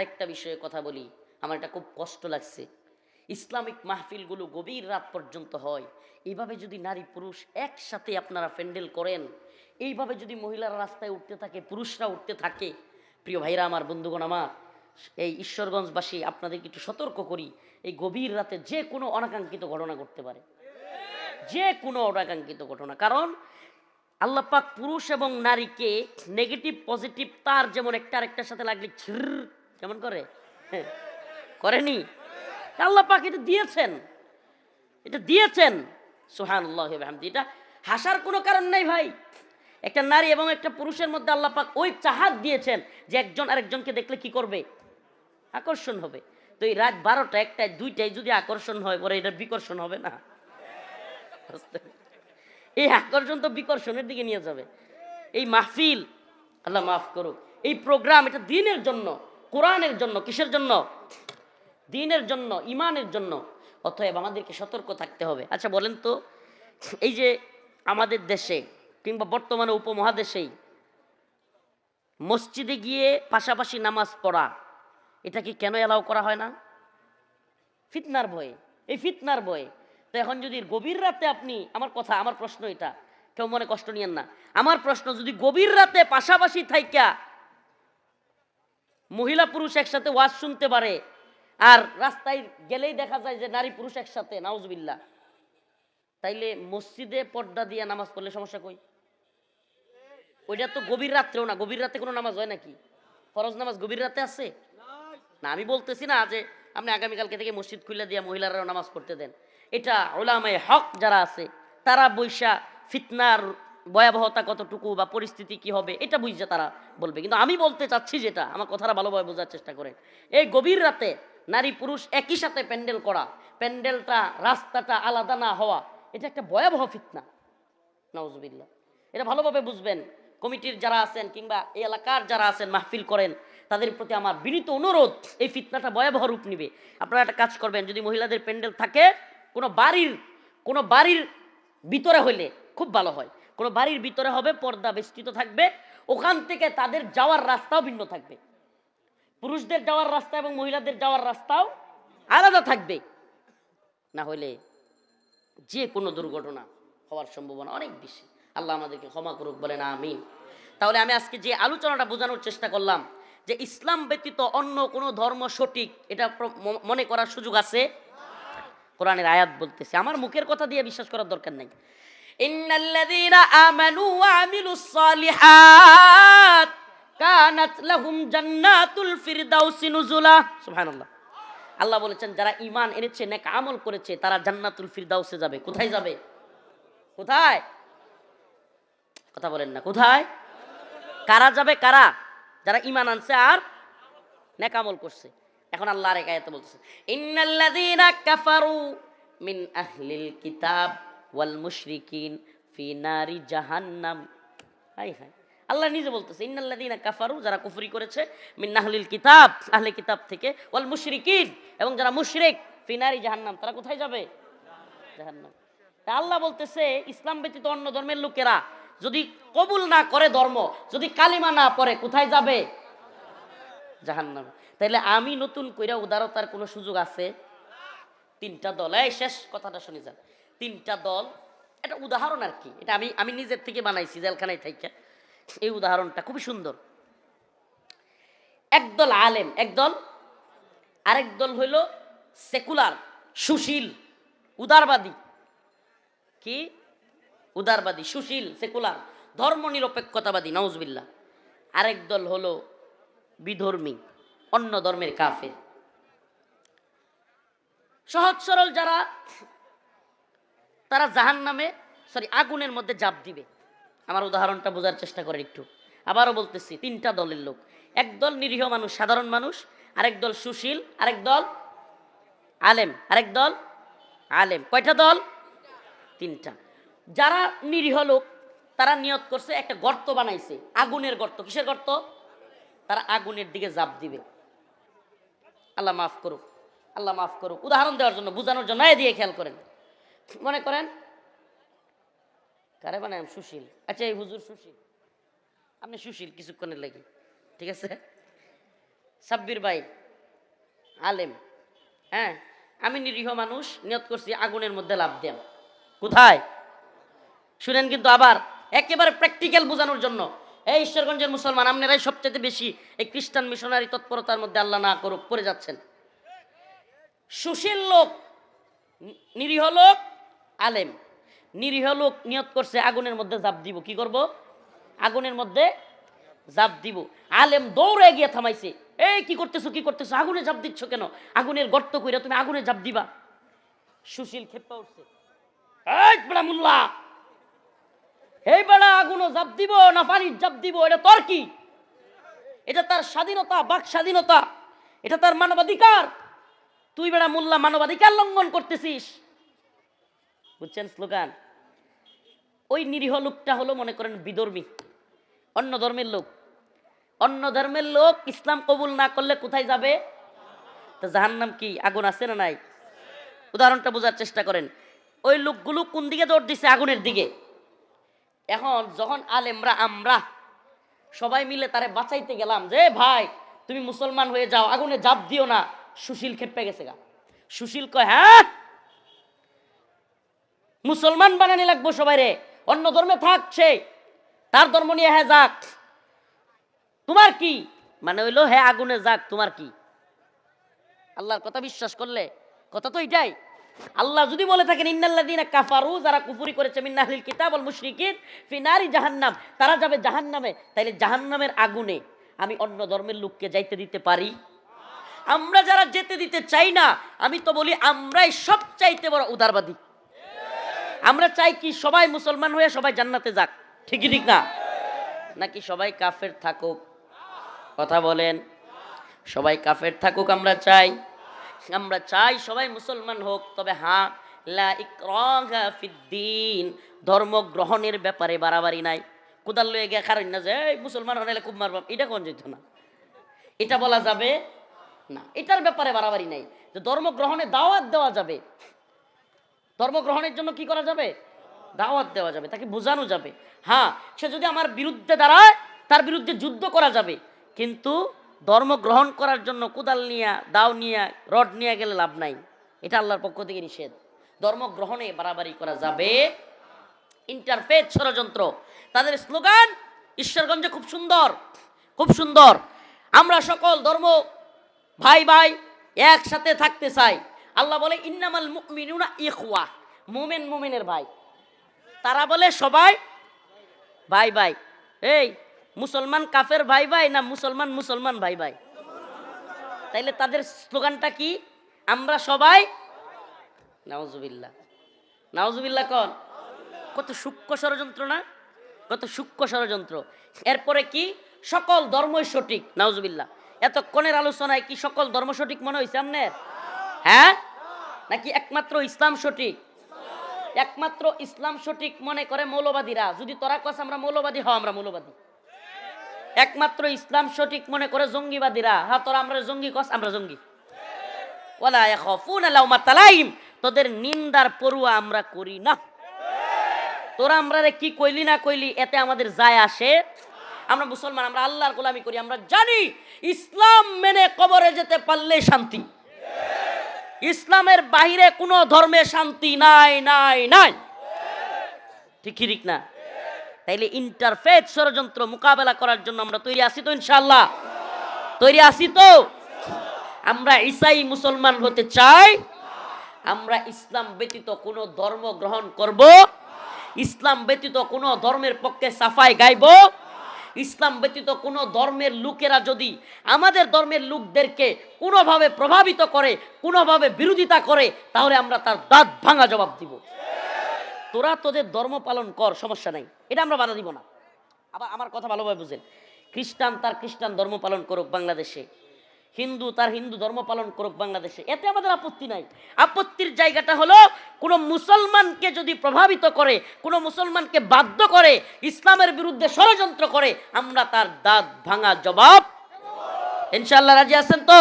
আরেকটা বিষয়ে কথা বলি। আমার এটা খুব কষ্ট লাগছে। ইসলামিক মাহফিলগুলো গভীর রাত পর্যন্ত হয়। এইভাবে যদি নারী পুরুষ একসাথে আপনারা প্যান্ডেল করেন, এইভাবে যদি মহিলারা রাস্তায় উঠতে থাকে, পুরুষরা উঠতে থাকে, প্রিয় ভাইরা আমার, বন্ধুগণ আমার, এই ঈশ্বরগঞ্জবাসী, আপনাদেরকে একটু সতর্ক করি, এই গভীর রাতে যে কোনো অনাকাঙ্ক্ষিত ঘটনা ঘটতে পারে। যে কোনো অনাকাঙ্ক্ষিত ঘটনা। কারণ আল্লাহ পাক পুরুষ এবং নারীকে নেগেটিভ পজিটিভ তার যেমন একটা আরেকটার সাথে লাগলে ছির কেমন করে? করেনি? আল্লাহ পাক এটা দিয়েছেন। এটা দিয়েছেন। সোহান আল্লাহ এটা হাসার কোনো কারণ নাই ভাই। একটা নারী এবং একটা পুরুষের মধ্যে আল্লাহ পাক ওই চাহাত দিয়েছেন যে একজন আরেকজনকে দেখলে কি করবে? আকর্ষণ হবে। তো এই রাত বারোটা একটায় দুইটায় যদি আকর্ষণ হয়, পরে এটা বিকর্ষণ হবে না। এই আকর্ষণ তো বিকর্ষণের দিকে নিয়ে যাবে। এই মাহফিল, আল্লাহ মাফ করুক, এই প্রোগ্রাম এটা দিনের জন্য। কোরআনের জন্য, কিসের জন্য? দিনের জন্য, ইমানের জন্য। অতএব আমাদেরকে সতর্ক থাকতে হবে। আচ্ছা বলেন তো, এই যে আমাদের দেশে কিংবা বর্তমানে উপমহাদেশেই মসজিদে গিয়ে পাশাপাশি নামাজ পড়া, এটা কি কেন এলাও করা হয় না? ফিতনার ভয়ে। এই ফিতনার ভয়ে। তো এখন যদি গভীর রাতে আপনি, আমার কথা, আমার প্রশ্ন এটা, কেউ মনে কষ্ট নিয়েন না। আমার প্রশ্ন, যদি গভীর রাতে পাশাপাশি থাইকা মহিলা পুরুষ একসাথে ওয়াজ শুনতে পারে। আর রাস্তায় গেলেই দেখা যায় যে নারী পুরুষ একসাথে নাউজবিল্লা তাইলে মসজিদে পর্দা দিয়ে নামাজ পড়লে সমস্যা কই? ওইটা তো গভীর রাত্রেও না, গভীর রাতে কোনো নামাজ হয় নাকি? ফরজ নামাজ গভীর রাতে আছে? না, আমি বলতেছি না যে আপনি আগামীকালকে থেকে মসজিদ খুলে দিয়ে মহিলারাও নামাজ পড়তে দেন। এটা ওলামায় হক যারা আছে, তারা বৈশা ফিতনার ভয়াবহতা কতটুকু বা পরিস্থিতি কি হবে, এটা বুঝছে তারা বলবে। কিন্তু আমি বলতে চাচ্ছি যেটা, আমার কথাটা ভালোভাবে বোঝার চেষ্টা করেন। এই গভীর রাতে নারী পুরুষ একই সাথে প্যান্ডেল করা, প্যান্ডেলটা, রাস্তাটা আলাদা না হওয়া, এটা একটা ভয়াবহ ফিতনা। নওয়াজবিল্লা এটা ভালোভাবে বুঝবেন। কমিটির যারা আছেন কিংবা এই এলাকার যারা আছেন, মাহফিল করেন, তাদের প্রতি আমার বিনীত অনুরোধ, এই ফিতনাটা ভয়াবহ রূপ নিবে। আপনারা একটা কাজ করবেন, যদি মহিলাদের প্যান্ডেল থাকে, কোনো বাড়ির কোনো বাড়ির ভিতরে হইলে খুব ভালো হয়। কোনো বাড়ির ভিতরে হবে, পর্দা বেষ্টিত থাকবে, ওখান থেকে তাদের যাওয়ার রাস্তাও ভিন্ন থাকবে। পুরুষদের যাওয়ার রাস্তা এবং মহিলাদের যাওয়ার রাস্তাও আলাদা থাকবে। না হলে যে কোনো দুর্ঘটনা হওয়ার সম্ভাবনা অনেক বেশি। আল্লাহ আমাদেরকে ক্ষমা করুক, বলেন আমি তাহলে আমি আজকে যে আলোচনাটা বোঝানোর চেষ্টা করলাম, যে ইসলাম ব্যতীত অন্য কোনো ধর্ম সঠিক, এটা মনে করার সুযোগ আছে? কোরআনের আয়াত বলতেছে। আমার মুখের কথা দিয়ে বিশ্বাস করার দরকার নেই। ইন্নাল্লাযীনা আমানু ওয়া আমিলুস সালিহাত কানাত লাহুম জান্নাতুল ফিরদাউসি নুজুলা সুবহানাল্লাহ আল্লাহ বলেছেন, যারা ইমান এনেছে, নেক আমল করেছে, তারা জান্নাতুল ফিরদাউসে যাবে। কোথায় যাবে? কোথায়? কথা বলেন না, কোথায়? কারা যাবে, কারা? যারা ইমান আনছে আর নেক আমল করছে। এখন আল্লাহ আরেক আয়াতে বলতেছে, ইন্নাল্লাযীনা কাফারু মিন আহলিল কিতাব। ওয়াল মুশরিকিন ফি নারি জাহান্নাম। হাই হাই আল্লাহ নিজে বলতেছে, ইন্নাল্লাযীনা কাফারু যারা কুফরি করেছে, মিন আহলিল কিতাব, আহলে কিতাব থেকে, ওয়াল মুশরিকিন, এবং যারা মুশরিক, ফি নারি জাহান্নাম। তারা কোথায় যাবে? জাহান্নাম। তা আল্লাহ বলতেছে, ইসলাম ব্যতীত অন্য ধর্মের লোকেরা যদি কবুল না করে ধর্ম, যদি কালিমা না পড়ে, কোথায় যাবে? জাহান্নাম। তাইলে আমি নতুন কইরা উদারতার কোনো সুযোগ আছে? তিনটা দল, এই শেষ কথাটা শুনে যান। তিনটা দল। এটা উদাহরণ আর কি। এটা আমি আমি নিজের থেকে বানাইছি জেলখানায় থেকে এই উদাহরণটা খুবই সুন্দর। একদল আলেম, একদল, আরেক দল হইল সেকুলার, সুশীল, উদারবাদী। কি? উদারবাদী, সুশীল, সেকুলার ধর্ম নিরপেক্ষতাবাদী নওজবিল্লা আরেক দল হলো বিধর্মী, অন্য ধর্মের কাফের। সহজ সরল যারা তারা জাহান নামে সরি আগুনের মধ্যে জাপ দিবে। আমার উদাহরণটা বোঝার চেষ্টা করে একটু। আবারও বলতেছি, তিনটা দলের লোক। একদল নিরীহ মানুষ, সাধারণ মানুষ, আরেক দল সুশীল, আরেক দল আলেম, আরেক দল আলেম। কয়টা দল? তিনটা। যারা নিরীহ লোক, তারা নিয়ত করছে একটা গর্ত বানাইছে, আগুনের গর্ত। কিসের গর্ত? তারা আগুনের দিকে জাপ দিবে। আল্লাহ মাফ করুক, আল্লাহ মাফ করুক। উদাহরণ দেওয়ার জন্য, বোঝানোর জন্য দিয়ে খেয়াল করেন। মনে করেন? কারে বানায়? সুশীল। আচ্ছা এই হুজুর সুশীল। আপনি সুশীল কিছুক্ষণের লাগি, ঠিক আছে? সাব্বির ভাই, আলেম হ্যাঁ? আমি নিরীহ মানুষ, নিয়ত করছি আগুনের মধ্যে লাভ দেন। কোথায়? শুনেন কিন্তু আবার, একেবারে প্র্যাকটিক্যাল বোঝানোর জন্য। এই ঈশ্বরগঞ্জের মুসলমান, আপনারাই সবচেয়ে বেশি এই খ্রিস্টান মিশনারি তৎপরতার মধ্যে আল্লাহ না করুক, পড়ে যাচ্ছেন। সুশীল লোক নিরীহ লোক আলেম। নিরীহ লোক নিয়ত করছে, আগুনের মধ্যে জাপ দিব। কি করব? আগুনের মধ্যে জাপ দিব। আলেম দৌড়ে গিয়ে থামাইছে। এই, কি করতেছো কি করতেছো? আগুনে জাপ দিচ্ছ কেন? আগুনের গর্ত কইরা তুমি আগুনে জাপ দিবা। সুশীল খেপা উঠছে। মুল্লা! এই বেড়া আগুনও জাপ দিব না পানির জাপ দিব? এটা তোর কি? এটা তার স্বাধীনতা, বাক স্বাধীনতা। এটা তার মানবাধিকার। তুই বেড়া মোল্লা, মানবাধিকার লঙ্ঘন করতেছিস। বুঝছেন স্লোগান? ওই নিরীহ লোকটা হলো মনে করেন বিধর্মী, অন্য ধর্মের লোক। অন্য ধর্মের লোক ইসলাম কবুল না করলে কোথায় যাবে? তো জাহান্নাম কি? আগুন আছে না নাই? উদাহরণটা বোঝার চেষ্টা করেন। ওই লোকগুলো কোন দিকে দৌড় দিছে? আগুনের দিকে। এখন যখন আলেমরা, আমরা সবাই মিলে তারে বাঁচাইতে গেলাম যে, ভাই, তুমি মুসলমান হয়ে যাও, আগুনে জাপ দিও না। সুশীল খেপে গেছে গা। সুশীল কয় হ্যাঁ মুসলমান বানানি লাগবো সবাই রে। অন্য ধর্মে থাক সে। তার ধর্ম নিয়ে হ্যাঁ যাক। তোমার কি? মানে হইল হ্যাঁ আগুনে যাক, তোমার কি? আল্লাহর কথা বিশ্বাস করলে কথা তো এটাই। আল্লাহ যদি বলে থাকেন, ইন্নাল্লাযীনা কাফারু যারা কুফরি করেছে, মিন আহলিল কিতাব ওয়াল মুশরিকিন ফি নারি জাহান্নাম তারা যাবে জাহান্নামে। তাইলে জাহান্নামের আগুনে আমি অন্য ধর্মের লোককে যাইতে দিতে পারি? আমরা যারা যেতে দিতে চাই না, আমি তো বলি আমরাই সব চাইতে বড় উদারবাদী। আমরা চাই কি সবাই মুসলমান হয়ে সবাই জান্নাতে যাক, ঠিকই ঠিক না? নাকি সবাই কাফের থাকুক? কথা বলেন। সবাই কাফের থাকুক আমরা চাই। আমরা চাই সবাই মুসলমান হোক, তবে হ্যাঁ ধর্ম গ্রহণের ব্যাপারে বাড়াবাড়ি নাই। কোদাল লয়ে গিয়ে কারণ না যে মুসলমান হলে খুব মারবাম এটা কোন যেত না? এটা বলা যাবে না। এটার ব্যাপারে বাড়াবাড়ি নাই। যে ধর্ম গ্রহণে দাওয়াত দেওয়া যাবে ধর্ম গ্রহণের জন্য কি করা যাবে? দাওয়াত দেওয়া যাবে, তাকে বোঝানো যাবে। হ্যাঁ সে যদি আমার বিরুদ্ধে দাঁড়ায়, তার বিরুদ্ধে যুদ্ধ করা যাবে। কিন্তু ধর্ম গ্রহণ করার জন্য কোদাল নিয়ে, দাও নিয়ে, রড নিয়ে গেলে লাভ নাই। এটা আল্লাহর পক্ষ থেকে নিষেধ। ধর্ম গ্রহণে বাড়াবাড়ি করা যাবে। ইন্টারফেথ ষড়যন্ত্র। তাদের স্লোগান, ঈশ্বরগঞ্জে খুব সুন্দর খুব সুন্দর। আমরা সকল ধর্ম ভাই ভাই একসাথে থাকতে চাই। আল্লাহ বলে, ইন্নামাল মুমিনুনা ইখওয়া। মুমিন মুমিনের ভাই। তারা বলে, সবাই ভাই ভাই। এই, মুসলমান কাফের ভাই ভাই না মুসলমান মুসলমান ভাই ভাই? তাইলে তাদের স্লোগানটা কি? আমরা সবাই নাওজুবিল্লাহ নাওজুবিল্লাহ কন? কত সূক্ষ্ম ষড়যন্ত্র না? কত সূক্ষ্ম ষড়যন্ত্র। এরপরে কি? সকল ধর্মই সঠিক। নাওজুবিল্লাহ এতক্ষণের আলোচনায় কি সকল ধর্ম সঠিক মনে হয়েছে আপনার? হ্যাঁ? নাকি একমাত্র ইসলাম সঠিক? একমাত্র ইসলাম সঠিক মনে করে মৌলবাদীরা। যদি তোরা কস আমরা মৌলবাদী, হও আমরা মৌলবাদী। একমাত্র ইসলাম সঠিক মনে করে জঙ্গিবাদীরা। হ্যাঁ তোরা আমরা জঙ্গি কস, আমরা জঙ্গি। তালাইম তোদের নিন্দার পড়ুয়া আমরা করি না। তোরা আমরা কি কইলি না কইলি, এতে আমাদের যায় আসে। আমরা মুসলমান, আমরা আল্লাহর গোলামি করি, আমরা জানি ইসলাম মেনে কবরে যেতে পারলে শান্তি। ইসলামের বাহিরে কোনো ধর্মে শান্তি নাই নাই নাই। ঠিক ঠিক না? তাইলে ইন্টারফেথ ষড়যন্ত্র মোকাবেলা করার জন্য আমরা তৈরি আছি তো ইনশাল্লাহ তৈরি আছি তো? আমরা ইসাই মুসলমান হতে চাই। আমরা ইসলাম ব্যতীত কোনো ধর্ম গ্রহণ করব। ইসলাম ব্যতীত কোনো ধর্মের পক্ষে সাফাই গাইব। ইসলাম ব্যতীত কোনো ধর্মের লোকেরা যদি আমাদের ধর্মের লোকদেরকে কোনোভাবে প্রভাবিত করে, কোনোভাবে বিরোধিতা করে, তাহলে আমরা তার দাঁত ভাঙা জবাব দিব। তোরা তোদের ধর্ম পালন কর, সমস্যা নাই। এটা আমরা বাধা দিব না। আবার আমার কথা ভালোভাবে বুঝেন। খ্রিস্টান তার খ্রিস্টান ধর্ম পালন করুক বাংলাদেশে। হিন্দু, তার হিন্দু ধর্ম পালন করুক বাংলাদেশে। এতে আমাদের আপত্তি নাই। আপত্তির জায়গাটা হলো, কোনো মুসলমানকে যদি প্রভাবিত করে, কোনো মুসলমানকে বাধ্য করে, ইসলামের বিরুদ্ধে ষড়যন্ত্র করে, আমরা তার দাঁত ভাঙা জবাব ইনশাল্লাহ রাজি আছেন তো?